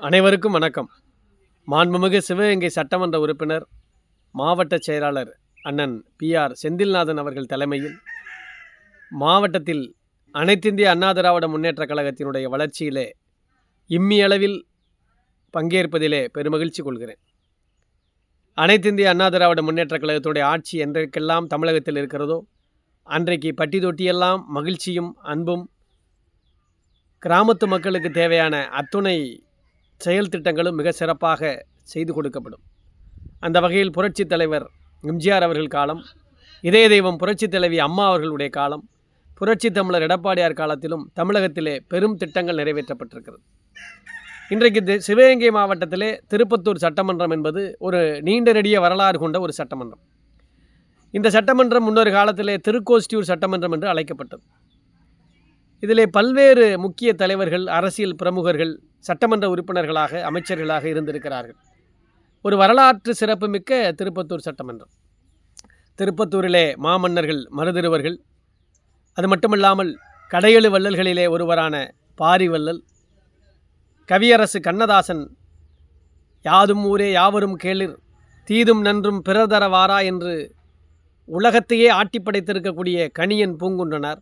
அனைவருக்கும் வணக்கம். மாண்புமிகு சிவகங்கை சட்டமன்ற உறுப்பினர் மாவட்ட செயலாளர் அண்ணன் பி ஆர் செந்தில்நாதன் அவர்கள் தலைமையில் மாவட்டத்தில் அனைத்திந்திய அண்ணா திராவிட முன்னேற்றக் கழகத்தினுடைய வளர்ச்சியிலே இம்மியளவில் பங்கேற்பதிலே பெருமகிழ்ச்சி கொள்கிறேன். அனைத்திந்திய அண்ணா திராவிட முன்னேற்றக் கழகத்துடைய ஆட்சி என்றைக்கெல்லாம் தமிழகத்தில் இருக்கிறதோ அன்றைக்கு பட்டி தொட்டியெல்லாம் மகிழ்ச்சியும் அன்பும் கிராமத்து மக்களுக்கு தேவையான அத்துணை செயல் திட்டங்களும் மிக சிறப்பாக செய்து கொடுக்கப்படும். அந்த வகையில் புரட்சித் தலைவர் எம்ஜிஆர் அவர்கள் காலம் இதய தெய்வம் புரட்சித் தலைவி அம்மா அவர்களுடைய காலம் புரட்சி தமிழர் எடப்பாடியார் காலத்திலும் தமிழகத்திலே பெரும் திட்டங்கள் நிறைவேற்றப்பட்டிருக்கிறது. இன்றைக்கு சிவகங்கை மாவட்டத்திலே திருப்பத்தூர் சட்டமன்றம் என்பது ஒரு நீண்ட நெடிய வரலாறு கொண்ட ஒரு சட்டமன்றம். இந்த சட்டமன்றம் முன்னொரு காலத்திலே திருக்கோஸ்டியூர் சட்டமன்றம் என்று அழைக்கப்பட்டது. இதிலே பல்வேறு முக்கிய தலைவர்கள் அரசியல் பிரமுகர்கள் சட்டமன்ற உறுப்பினர்களாக அமைச்சர்களாக இருந்திருக்கிறார்கள். ஒரு வரலாற்று சிறப்புமிக்க திருப்பத்தூர் சட்டமன்றம். திருப்பத்தூரிலே மாமன்னர்கள் மருதிருவர்கள் அது மட்டுமல்லாமல் கடையெழு வள்ளல்களிலே ஒருவரான பாரிவள்ளல் கவியரசு கண்ணதாசன் யாதும் ஊரே யாவரும் கேளிர் தீதும் நன்றும் பிறர் தரவாரா என்று உலகத்தையே ஆட்டி படைத்திருக்கக்கூடிய கணியன் பூங்குன்றனார்.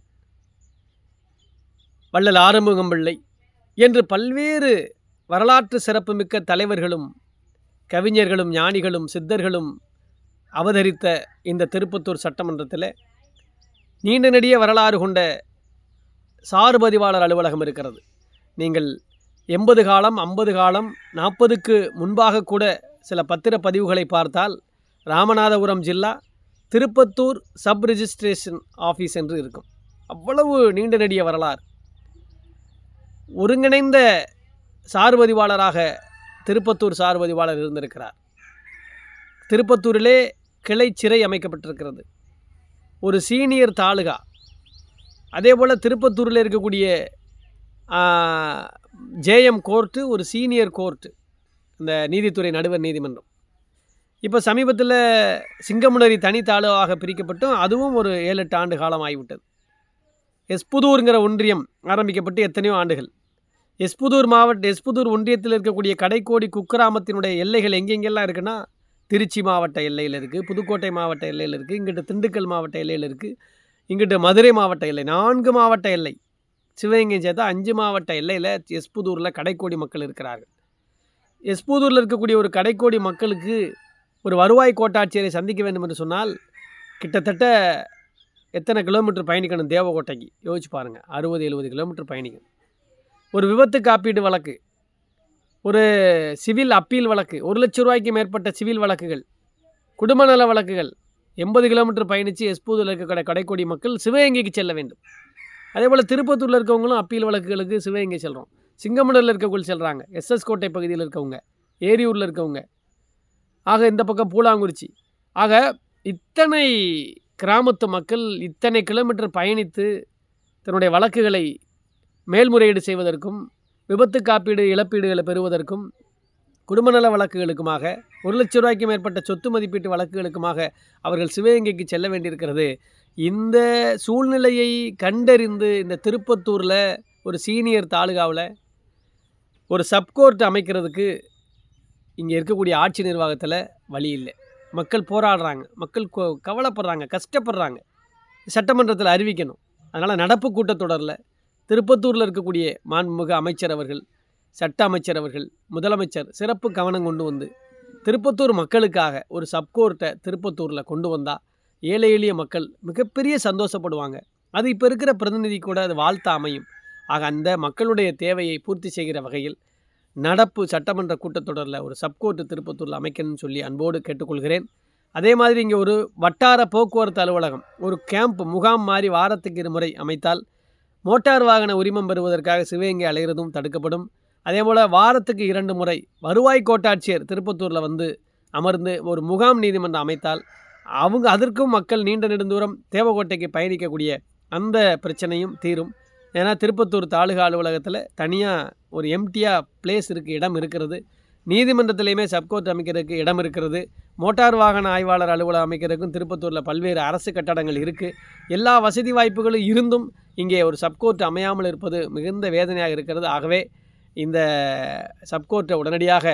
வள்ளல் ஆறுமுகம் பிள்ளை என்று பல்வேறு வரலாற்று சிறப்புமிக்க தலைவர்களும் கவிஞர்களும் ஞானிகளும் சித்தர்களும் அவதரித்த இந்த திருப்பத்தூர் சட்டமன்றத்தில் நீண்ட நெடிய வரலாறு கொண்ட சார்பதிவாளர் அலுவலகம் இருக்கிறது. நீங்கள் எண்பது காலம் ஐம்பது காலம் நாற்பதுக்கு முன்பாக கூட சில பத்திரப்பதிவுகளை பார்த்தால் ராமநாதபுரம் ஜில்லா திருப்பத்தூர் சப் ரிஜிஸ்ட்ரேஷன் ஆஃபீஸ் என்று இருக்கும். அவ்வளவு நீண்ட நெடிய வரலாறு. ஒருங்கிணைந்த சார்பதிவாளராக திருப்பத்தூர் சார்பதிவாளர் இருந்திருக்கிறார். திருப்பத்தூரிலே கிளை சிறை அமைக்கப்பட்டிருக்கிறது. ஒரு சீனியர் தாலுகா. அதே போல் திருப்பத்தூரில் இருக்கக்கூடிய ஜேஎம் கோர்ட்டு ஒரு சீனியர் கோர்ட்டு இந்த நீதித்துறை நடுவர் நீதிமன்றம். இப்போ சமீபத்தில் சிங்கமுனரி தனி தாலுவாக பிரிக்கப்பட்டும் அதுவும் ஒரு ஏழு எட்டு ஆண்டு காலம் ஆகிவிட்டது எஸ்புதூருங்கிற ஒன்றியம் ஆரம்பிக்கப்பட்டு எத்தனையோ ஆண்டுகள். எஸ்புதூர் மாவட்ட எஸ்புதூர் ஒன்றியத்தில் இருக்கக்கூடிய கடைக்கோடி குக்கிராமத்தினுடைய எல்லைகள் எங்கெங்கெல்லாம் இருக்குன்னா திருச்சி மாவட்ட எல்லையில் இருக்குது புதுக்கோட்டை மாவட்ட எல்லையில் இருக்குது இங்கிட்ட திண்டுக்கல் மாவட்ட எல்லையில் இருக்குது இங்கிட்டு மதுரை மாவட்ட எல்லை நான்கு மாவட்ட எல்லை. சிவகங்கை சேர்த்தா அஞ்சு மாவட்ட எல்லையில் எஸ்புதூரில் கடைக்கோடி மக்கள் இருக்கிறார்கள். எஸ்புதூரில் இருக்கக்கூடிய ஒரு கடைக்கோடி மக்களுக்கு ஒரு வருவாய் கோட்டாட்சியரை சந்திக்க வேண்டும் என்று சொன்னால் கிட்டத்தட்ட எத்தனை கிலோமீட்டர் பயணிக்கணும் தேவகோட்டைக்கு? யோசிச்சு பாருங்கள் அறுபது எழுபது கிலோமீட்டர் பயணிக்கணும் ஒரு விபத்து காப்பீடு வழக்கு ஒரு சிவில் அப்பீல் வழக்கு ஒரு லட்ச ரூபாய்க்கு மேற்பட்ட சிவில் வழக்குகள் குடும்ப நல வழக்குகள் எண்பது கிலோமீட்டர் பயணித்து எஸ்பூதில் இருக்கக்கூடிய கடைக்கோடி மக்கள் சிவகங்கைக்கு செல்ல வேண்டும். அதே போல் திருப்பத்தூரில் இருக்கவங்களும் அப்பீல் வழக்குகளுக்கு சிவகங்கை செல்கிறோம் சிங்கமனூரில் இருக்கவங்க செல்கிறாங்க எஸ்எஸ் கோட்டை பகுதியில் இருக்கவங்க ஏரியூரில் இருக்கவங்க. ஆக இந்த பக்கம் பூலாங்குறிச்சி. ஆக இத்தனை கிராமத்து மக்கள் இத்தனை கிலோமீட்டர் பயணித்து தன்னுடைய வழக்குகளை மேல்முறையீடு செய்வதற்கும் விபத்து காப்பீடு இழப்பீடுகளை பெறுவதற்கும் குடும்ப நல வழக்குகளுக்குமாக ஒரு லட்ச ரூபாய்க்கு மேற்பட்ட சொத்து மதிப்பீட்டு வழக்குகளுக்குமாக அவர்கள் சிவகங்கைக்கு செல்ல வேண்டியிருக்கிறது. இந்த சூழ்நிலையை கண்டறிந்து இந்த திருப்பத்தூரில் ஒரு சீனியர் தாலுகாவில் ஒரு சப்கோர்ட் அமைக்கிறதுக்கு இங்கே இருக்கக்கூடிய ஆட்சி நிர்வாகத்தில் வழி இல்லை. மக்கள் போராடுறாங்க. மக்கள் கவலைப்படுறாங்க கஷ்டப்படுறாங்க. சட்டமன்றத்தில் அறிவிக்கணும். அதனால் நடப்பு கூட்டத்தொடரில் திருப்பத்தூரில் இருக்கக்கூடிய மாண்புமிகு அமைச்சர் அவர்கள் சட்ட அமைச்சர் அவர்கள் முதலமைச்சர் சிறப்பு கவனம் கொண்டு வந்து திருப்பத்தூர் மக்களுக்காக ஒரு சப்கோர்ட்டை திருப்பத்தூரில் கொண்டு வந்தால் ஏழை எளிய மக்கள் மிகப்பெரிய சந்தோஷப்படுவாங்க. அது இப்போ இருக்கிற பிரதிநிதி கூட அது வாழ்த்த அமையும். ஆக அந்த மக்களுடைய தேவையை பூர்த்தி செய்கிற வகையில் நடப்பு சட்டமன்ற கூட்டத்தொடரில் ஒரு சப்கோர்ட்டு திருப்பத்தூரில் அமைக்கணும்னு சொல்லி அன்போடு கேட்டுக்கொள்கிறேன். அதே மாதிரி இங்கே ஒரு வட்டார போக்குவரத்து அலுவலகம் ஒரு கேம்ப் முகாம் மாதிரி வாரத்துக்கு இருமுறை அமைத்தால் மோட்டார் வாகன உரிமம் பெறுவதற்காக சிவகங்கை அலைகிறதும் தடுக்கப்படும். அதே போல் வாரத்துக்கு இரண்டு முறை வருவாய் கோட்டாட்சியர் திருப்பத்தூரில் வந்து அமர்ந்து ஒரு முகாம் நீதிமன்றம் அமைத்தால் அவங்க அதற்கும் மக்கள் நீண்ட நெடுந்தூரம் தேவக்கோட்டைக்கு பயணிக்கக்கூடிய அந்த பிரச்சனையும் தீரும். ஏன்னா திருப்பத்தூர் தாலுகா அலுவலகத்தில் தனியாக ஒரு எம்டியாக பிளேஸ் இருக்குது இடம் இருக்கிறது. நீதிமன்றத்திலையுமே சப்கோர்ட் அமைக்கிறதுக்கு இடம் இருக்கிறது. மோட்டார் வாகன ஆய்வாளர் அலுவலகம் அமைக்கிறதுக்கும் திருப்பத்தூரில் பல்வேறு அரசு கட்டடங்கள் இருக்குது எல்லா வசதி வாய்ப்புகளும் இருந்தும் இங்கே ஒரு சப்கோர்ட் அமையாமல் இருப்பது மிகுந்த வேதனையாக இருக்கிறது. ஆகவே இந்த சப்கோர்ட்டை உடனடியாக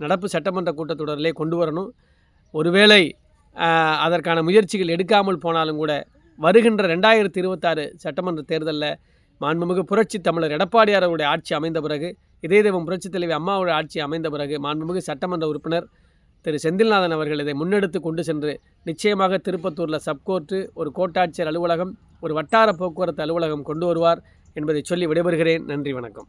நடப்பு சட்டமன்ற கூட்டத்தொடரிலே கொண்டு வரணும். ஒருவேளை அதற்கான முயற்சிகள் எடுக்காமல் போனாலும் கூட வருகின்ற ரெண்டாயிரத்தி இருபத்தாறு சட்டமன்ற தேர்தலில் மாண்புமிகு புரட்சி தமிழர் எடப்பாடியார் அவருடைய ஆட்சி அமைந்த பிறகு இதே தெய்வம் புரட்சி தலைவி அம்மாவுடைய ஆட்சி அமைந்த பிறகு மாண்புமிகு சட்டமன்ற உறுப்பினர் திரு செந்தில்நாதன் அவர்கள் இதை முன்னெடுத்து கொண்டு சென்று நிச்சயமாக திருப்பத்தூரில் சப்கோர்ட்டு ஒரு கோட்டாட்சியர் அலுவலகம் ஒரு வட்டார போக்குவரத்து அலுவலகம் கொண்டு வருவார் என்பதை சொல்லி விடைபெறுகிறேன். நன்றி வணக்கம்.